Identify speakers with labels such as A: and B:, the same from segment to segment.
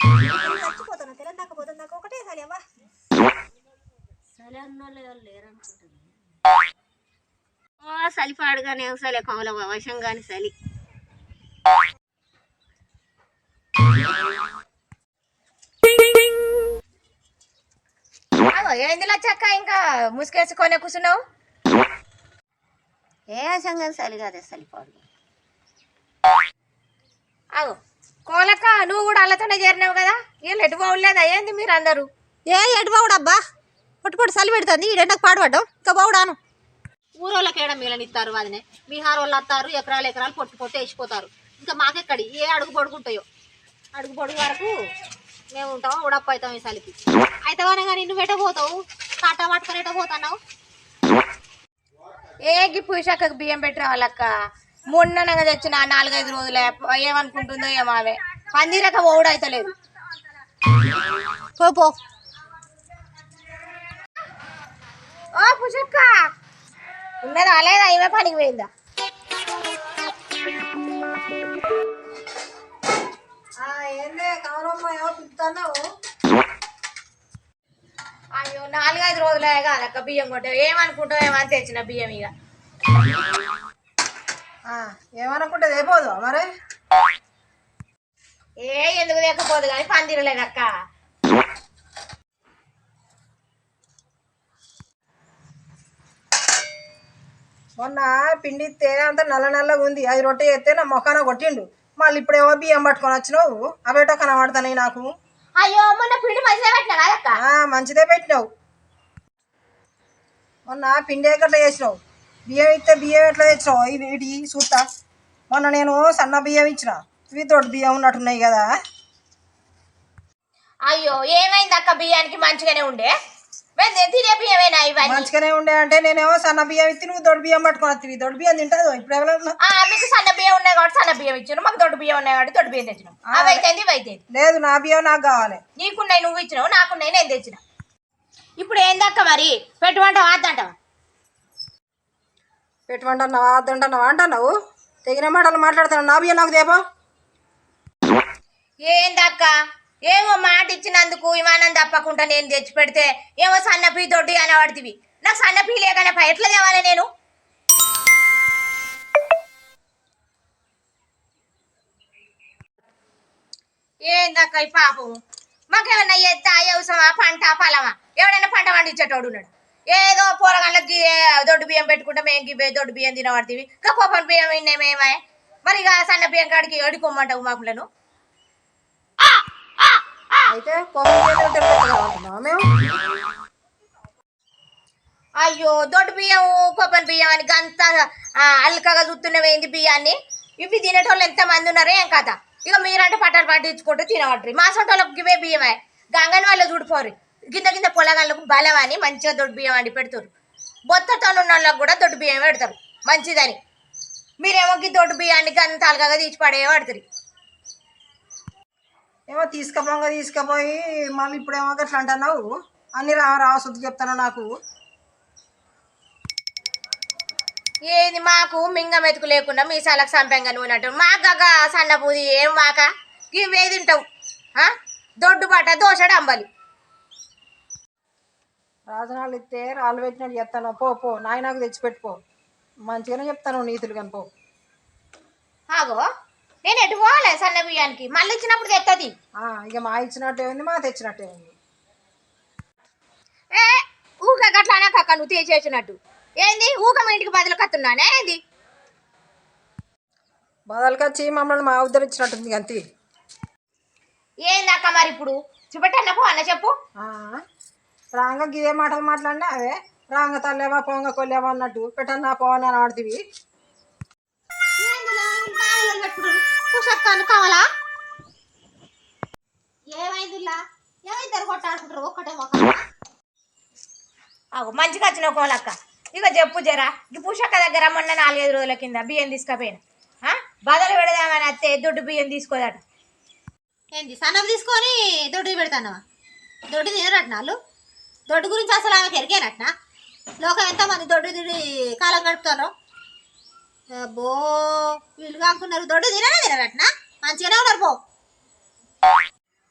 A: చచ్చిపోతాను నాకు ఒకటే సాలి అవ్వ.
B: సరే అన్నోళ్ళు ఎవరు లేరు అనుకుంటాను ఓ చలి పాడుగానే సలే కమల వశం కానీ చలి
A: అగో ఏంది లచ్చక్క ఇంకా ముసుకేసుకొని కూర్చున్నావు?
B: ఏ వశం కానీ చలి కాదే చలి పాడు.
A: అగో కోలక్క నువ్వు కూడా అల్లతోనే చేరినావు కదా? వీళ్ళు ఎటు బాగులేదా ఏంది మీరు అందరూ?
C: ఏ ఎటు బావుడు అబ్బా? పొట్టు పొట్టు చలి పెడుతుంది ఈ ఎండకు పాడుపడ్డావు. ఇంకా బావుడాను.
B: ఊరోళ్ళకి ఏడ మిగలనిస్తారు వదినే. బీహార్ వాళ్ళు వస్తారు ఎకరాలు ఎకరాలు పొట్టు పొట్టు వేసిపోతారు. ఇంకా మాకెక్కడి? ఏ అడుగు పొడుగుంటాయో అడుగు పొడుగు వరకు మేము ఉంటాం ఉడప్ప అవుతాం ఈ చలికి. అయితే కానీ నువ్వు ఎట పోతావు? కాటా పట్టుకొని ఎట పోతున్నావు?
A: ఏ గి పూషక్కకు బియ్యం పెట్టి రావాలక్క? మొన్ననగా తెచ్చిన నాలుగైదు రోజులే ఏమనుకుంటుందో ఏమో ఆమె పందిరక ఓడు అయితలేదు.
C: పో పో.
A: ఓ పుషక్క ఉన్నదా లేదా? ఈమె పనికి పోయిందా? అయ్యో నాలుగైదు రోజులే కాదక్క బియ్యం కొట్టావు. ఏమనుకుంటావు ఏమని తెచ్చిన బియ్యం ఇక
C: ఏమనుకుంటే ఏపోదు మరి?
A: ఏ ఎందుకు లేకపోదు కానీ పందిరలేదక్క
C: మొన్న పిండి ఇస్తే అంత నల్ల నల్లగా ఉంది. అది రొట్టె చేస్తే నా మొఖాన కొట్టిండు. మళ్ళీ ఇప్పుడేమో బియ్యం పట్టుకొని వచ్చినావు? అవేటో కనబడతాయి నాకు.
A: అయ్యో మొన్న పిండి మంచిగా పెట్టినా
C: మంచిదే పెట్టినావు. మొన్న పిండి ఎట్లా చేసినావు? బియ్యం ఇస్తే బియ్యం ఎట్లా తెచ్చినావు? ఇవి చూస్తా. మొన్న నేను సన్న బియ్యం ఇచ్చిన. తోటి బియ్యం ఉన్నట్టున్నాయి కదా.
A: అయ్యో ఏమైంది అక్క బియ్యానికి మంచిగానే ఉండే? తినే బియ్యమేనా ఇవన్నీ?
C: మంచిగానే ఉండే అంటే నేనేమో సన్న బియ్యం ఇచ్చి నువ్వు దొడ్డు బియ్యం పట్టుకొని వస్తుంది దొడ్డు బియ్యం తింటావు ఇప్పుడు ఎవరన్నా
A: ఆ, మీకు సన్న బియ్యం ఉన్నాయి కాబట్టి సన్న బియ్యం ఇచ్చాను. మాకు దొడ్డు బియ్యం ఉన్నాయి కాబట్టి దొడ్డు బియ్యం తెచ్చినాం. అవి అయితే ఇవి అయితే
C: లేదు నా బియ్యం నాకు కావాలి.
A: నీకున్నాయి నువ్వు ఇచ్చినావు నాకున్నాయి నేను తెచ్చిన. ఇప్పుడు ఏందక్క మరి? పెట్టుమంటావా వద్దంటావా
C: పెట్టుమంటున్నావా అద్దంటున్నావా అంటున్నావు? తెగిన మాటలు మాట్లాడుతున్నావు. నా బియ్యం నాకు దేపో
A: ఏందక్క? ఏమో మాట ఇచ్చినందుకు విమానం తప్పకుండా నేను తెచ్చి పెడితే ఏమో సన్నపీ దొడ్డి అని వాడుతుంది నాకు సన్నపీ లేకనప్ప ఎట్లా తేవాలి నేను? ఏందక్క ఈ పాపం? మాకేమన్నా ఎత్త వ్యవసాయమా పంట పొలమా ఎవడైనా పంట పండించేటోడు ఉన్నాడు. ఏదో పోరగాళ్ళకి దొడ్డు బియ్యం పెట్టుకుంటే మేము గివే దొడ్డు బియ్యం తినబడుతుంది ఇంకా బియ్యం విన్నామేమే మరి ఇక సన్న బియ్యం కాడికి అడుకోమంటావు మాకులను?
C: అయితే మేము?
A: అయ్యో దొడ్డు బియ్యం కొబ్బరి బియ్యం అని అంత ఆ, అల్కగా చూస్తున్నవేంది బియ్యాన్ని? ఇవి తినేటోళ్ళు ఎంత మంది ఉన్నారో ఏం కదా ఇక మీరంటే పట్టాలు పట్టించుకుంటూ తినవట్రి మా సొంటోళ్ళకి ఇవే బియ్యమే. గంగని వాళ్ళు చూడిపోరు కింద కింద పొలగాళ్ళకు బలం అని మంచిగా దొడ్డు బియ్యం అని పెడతారు. బొత్తతో ఉన్న వాళ్ళకి కూడా దొడ్డు బియ్యం పెడతారు. మంచిదని. మీరేమో దొడ్డు బియ్యాన్ని గంత అల్కగా తీసి పడే పడతారు
C: ఏమో తీసుకపోగా తీసుకుపోయి మళ్ళీ ఇప్పుడేమో అట్లా అంటున్నావు. అన్ని రా రావసొద్దు చెప్తాను నాకు.
A: ఏది మాకు మింగ మెతుకు లేకుండా మీ సలకు సంపెంగా నూనెట్టు మా గగ సన్న పూది ఏం మాక? ఇవే తింటావు? దొడ్డు బట్ట దోశడు అంబలి
C: రాజనాలు ఇస్తే రాళ్ళు పెట్టినట్టు చెప్తాను పో పో నాయ నాకు తెచ్చిపెట్టుకో. మంచిగానే చెప్తాను నీతులు కానీ పో.
A: ఆగో. నేను ఎటు పోలే సన్న బియ్యానికి? మళ్ళీ ఇచ్చినప్పుడు తెత్తది.
C: ఇక మా ఇచ్చినట్టే ఉంది మా తెచ్చినట్టే ఉంది.
A: ఏ ఊక గట్లా అనకక్క నువ్వు తీసేసినట్టు. ఏంది? ఊక మా ఇంటికి బదులు కత్తున్నానే? ఏంది?
C: బదలకొచ్చి మమ్మల్ని మా ఉద్ధరించినట్టుంది అంతే.
A: ఏందక్క మరి ఇప్పుడు? చూపెట్టన్న పో అన్న చెప్పు
C: రాంగ గిదే మాటలు మాట్లాడినా అవే రాంగ తల్లేవా పొంగ కొల్లేవా అన్నట్టు పెట్టన్నా పోవని అని
B: పుషక్కాను కావాలా? ఏమైందిలా? ఏమైంది కొట్టాడుకుంటారు ఒక్కటే మొక్క
A: ఆగు మంచిగా వచ్చిన కోలక్క. ఇక చెప్పు జరా ఈ పుషక్క దగ్గర మొన్న నాలుగైదు రోజుల కింద బియ్యం తీసుకుపోయిన. ఆ? బదలు పెడదామని అత్తే దొడ్డు బియ్యం తీసుకోదట.
B: ఏంది సన్నపు తీసుకొని దొడ్డు పెడతానవా? దొడ్డు తినరట్నా వాళ్ళు? దొడ్డు గురించి అసలు ఆమెకి ఎరికేనట్నా లోకం ఎంతమంది దొడ్డు కాలం గడుపుతారో అబ్బో వీళ్ళు కాకున్నారు దొడ్డు తిననే తినరట్నా మంచిగానే ఉన్నారు పో.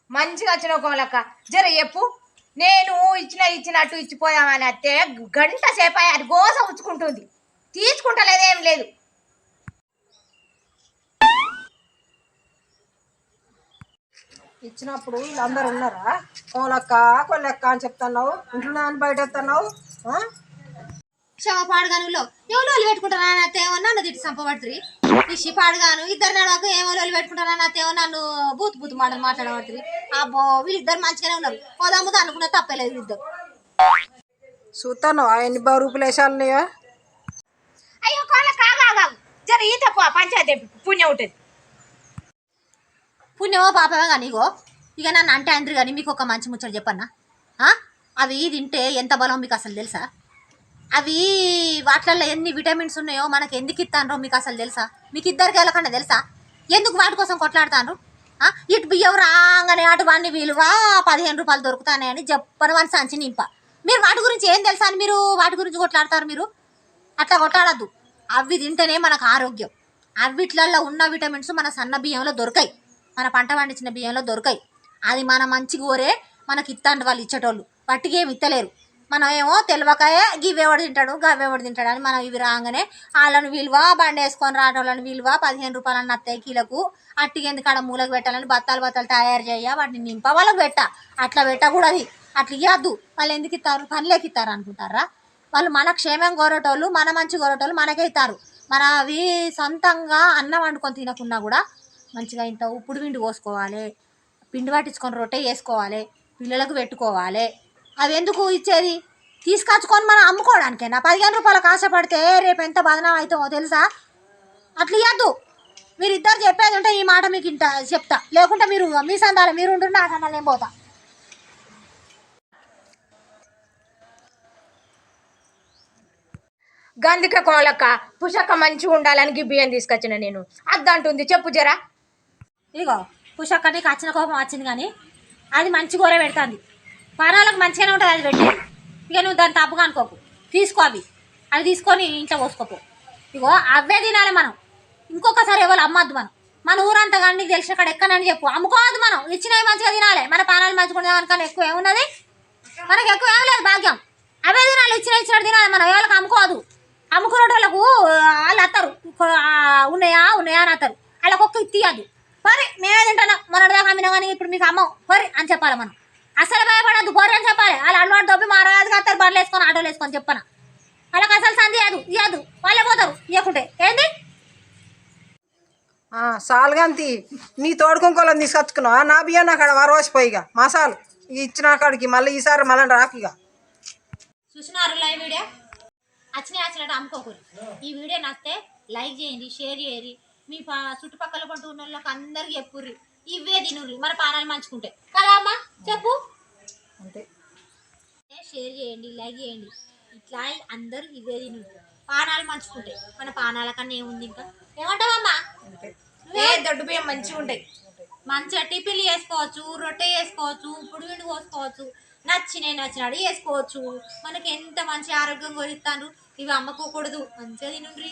A: మంచిగా వచ్చిన కోలక్క జర చెప్పు. నేను ఇచ్చిన ఇచ్చినట్టు ఇచ్చిపోయామని అత్తే గంట సేపు అది గోస ఉంచుకుంటుంది తీసుకుంటలేదేం లేదు.
C: ఇచ్చినప్పుడు వీళ్ళందరూ ఉన్నారా? కోలక్క కొల్లెక్క అని చెప్తున్నావు. ఇంట్లో అని బయట వస్తున్నావు ఆ?
B: క్షమ పాడుగానులో ఎవరు వాళ్ళు పెట్టుకుంటారా ఏమో నన్ను తిట్టి చంపబడుతుంది ఇషి పాడుగాను ఇద్దరు నడవకు ఏమో వాళ్ళు పెట్టుకుంటారా ఏమో నన్ను బూత్ బూత్ మాటలు మాట్లాడబడుతుంది అబ్బో వీళ్ళిద్దరు మంచిగానే ఉన్నారు. పోదాము అనుకున్నా తప్పలేదు వీళ్ళిద్దరు.
C: చూస్తాను ఎన్ని బాగా రూపాయలు వేసాలన్నాయా
A: అయ్యో కోలక్క ఆగా జర ఈత పో పంచాయతీ పుణ్యం ఉంటుంది.
B: పుణ్యమో పాపమే కానీ ఇగో ఇక నన్ను అంటే అందరు కానీ మీకు ఒక మంచి ముచ్చట చెప్పన్నా? అవి తింటే ఎంత బలం మీకు అసలు తెలుసా? అవి వాటిలలో ఎన్ని విటమిన్స్ ఉన్నాయో మనకి ఎందుకు ఇస్తానో మీకు అసలు తెలుసా? మీకు ఇద్దరికి వెళ్ళకుండా తెలుసా? ఎందుకు వాటి కోసం కొట్లాడతాను ఇటు బియ్యం రాగానే అటు వాడిని విలువ పదిహేను రూపాయలు దొరుకుతాయని చెప్పని వాడిని సంచి నింప. మీరు వాటి గురించి ఏం తెలుసా అని మీరు వాటి గురించి కొట్లాడతారు మీరు? అట్లా కొట్లాడద్దు. అవి తింటేనే మనకు ఆరోగ్యం. అవిట్లలో ఉన్న విటమిన్స్ మన సన్న బియ్యంలో దొరకాయి. మన పంట పండించిన బియ్యంలో దొరకాయి. అది మన మంచి కోరే మనకి ఇత్తండి వాళ్ళు ఇచ్చేటోళ్ళు. పట్టికి ఏమి ఇత్తలేరు. మనం ఏమో తెలివకాయే గివ్వేవాడు తింటాడు గవ్వేవాడు తింటాడు అని మనం ఇవి రాగానే వాళ్ళని విలువ బండి వేసుకొని రావడం విలువ పదిహేను రూపాయలని అత్తయ్య కీలకు అట్టికెందుకు కాడ మూలకు పెట్టాలని బత్తాలు బత్తాలు తయారు చేయ వాటిని నింప వాళ్ళకి పెట్ట. అట్లా పెట్టకూడదు. అట్లా ఇవ్వద్దు వాళ్ళు ఎందుకు ఇస్తారు? పనిలోకి ఇస్తారు అనుకుంటారా? వాళ్ళు మన క్షేమం కోరటోళ్ళు మన మంచి కోరటోళ్ళు మనకే ఇస్తారు. మన అవి సొంతంగా అన్నం వండుకొని తినకున్నా కూడా మంచిగా ఇంత ఉప్పుడు పిండి పోసుకోవాలి పిండి పట్టించుకొని రొట్టె వేసుకోవాలి పిల్లలకు పెట్టుకోవాలి. అవి ఎందుకు ఇచ్చేది? తీసుకొచ్చుకొని మనం అమ్ముకోవడానికేనా? పదిహేను రూపాయలకు ఆశపడితే రేపు ఎంత బదనం అవుతామో తెలుసా? అట్లా ఇవ్వద్దు మీరు ఇద్దరు చెప్పేది ఉంటే ఈ మాట మీకు ఇంట చెప్తా. లేకుంటే మీరు మీ సందాలు మీరు ఉంటుంటే నా సందాలు నేను పోతా.
A: గందుకే కోలక్క పుషక్క మంచిగా ఉండాలని బియ్యం తీసుకొచ్చిన నేను? అద్దంటుంది. చెప్పు జరా.
B: ఇగో పుషక్క నీకు వచ్చిన కోపం వచ్చింది కానీ అది మంచి కూర పెడుతుంది. పనాలకు మంచిగానే ఉంటుంది అది పెట్టి. ఇక నువ్వు దాన్ని తప్పుగా అనుకోకు. తీసుకో అవి. అవి తీసుకొని ఇంట్లో పోసుకోపో. ఇగో అవే తినాలి మనం. ఇంకొకసారి ఎవరు అమ్మద్దు మనం. మన ఊరంతా కానీ నీకు తెలిసిన కాడ ఎక్కనని చెప్పు. అమ్ముకోవద్దు మనం. ఇచ్చినవి మంచిగా తినాలి. మన పానాలు మంచిగా కనుక ఎక్కువ ఏమున్నది మనకి ఎక్కువ ఏం లేదు భాగ్యం. అవే తినాలి. ఇచ్చిన ఇచ్చిన తినాలి మనం. ఎవరికి అమ్ముకోవద్దు. అమ్ముకునే వాళ్ళకు వాళ్ళు అత్తారు. ఉన్నాయా? ఉన్నాయా అని అత్తారు. వాళ్ళకి ఒక్క తీయద్దు మరి మేమే తింటాను మన దాకా అమ్మినా కానీ ఇప్పుడు మీకు అమ్మం. మరి అని చెప్పాలి మనం. అసలు భయపడద్దు అని చెప్పాలి వాళ్ళు అలవాటు దొబ్బి మా రాజు కత్తారు బర్రెలు వేసుకొని ఆటోలు వేసుకొని చెప్పన? వాళ్ళకి అసలు సంధి ఇవ్వదు ఇవ్వదు వాళ్ళే పోతారు ఇవ్వకుంటే ఏంది?
C: ఆ, సాలుగంతి నీ తోడుకొంకోలని తీసుకొచ్చుకున్నావా? నా బియ్యం నాకు అక్కడ వరవసిపోయిగా మసాలు ఇచ్చిన కాడికి మళ్ళీ ఈసారి మళ్ళీ రాకు ఇక.
B: చూసినారు లైవ్ వీడియో? వచ్చినాయి వచ్చినట్టు అమ్ముకోకూరి ఈ వీడియో నచ్చితే లైక్ చేయండి షేర్ చేయండి. మీ చుట్టుపక్కల పంట ఉన్న వాళ్ళకి అందరికి చెప్పుర్రి. ఇవే తినుర్రి. మన పానాలు మంచుకుంటే. కదా అమ్మా? చెప్పు.
C: అంతే.
B: షేర్ చేయండి లైక్ చేయండి. ఇట్లా అందరూ ఇవే తినుర్రి పానాలు మంచుకుంటాయి మన పానాల కన్నా ఏముంది ఇంకా? ఏమంటావమ్మా
A: దొడ్డు బియ్యం మంచిగా ఉంటాయి.
B: మంచిగా టిఫిన్లు చేసుకోవచ్చు రొట్టె చేసుకోవచ్చు ఇప్పుడు విండి కోసుకోవచ్చు నచ్చినాయి నచ్చినాడు వేసుకోవచ్చు మనకి ఎంత మంచి ఆరోగ్యం కోరిస్తాను ఇవి అమ్మకోకూడదు. మంచిగా తినుండ్రి.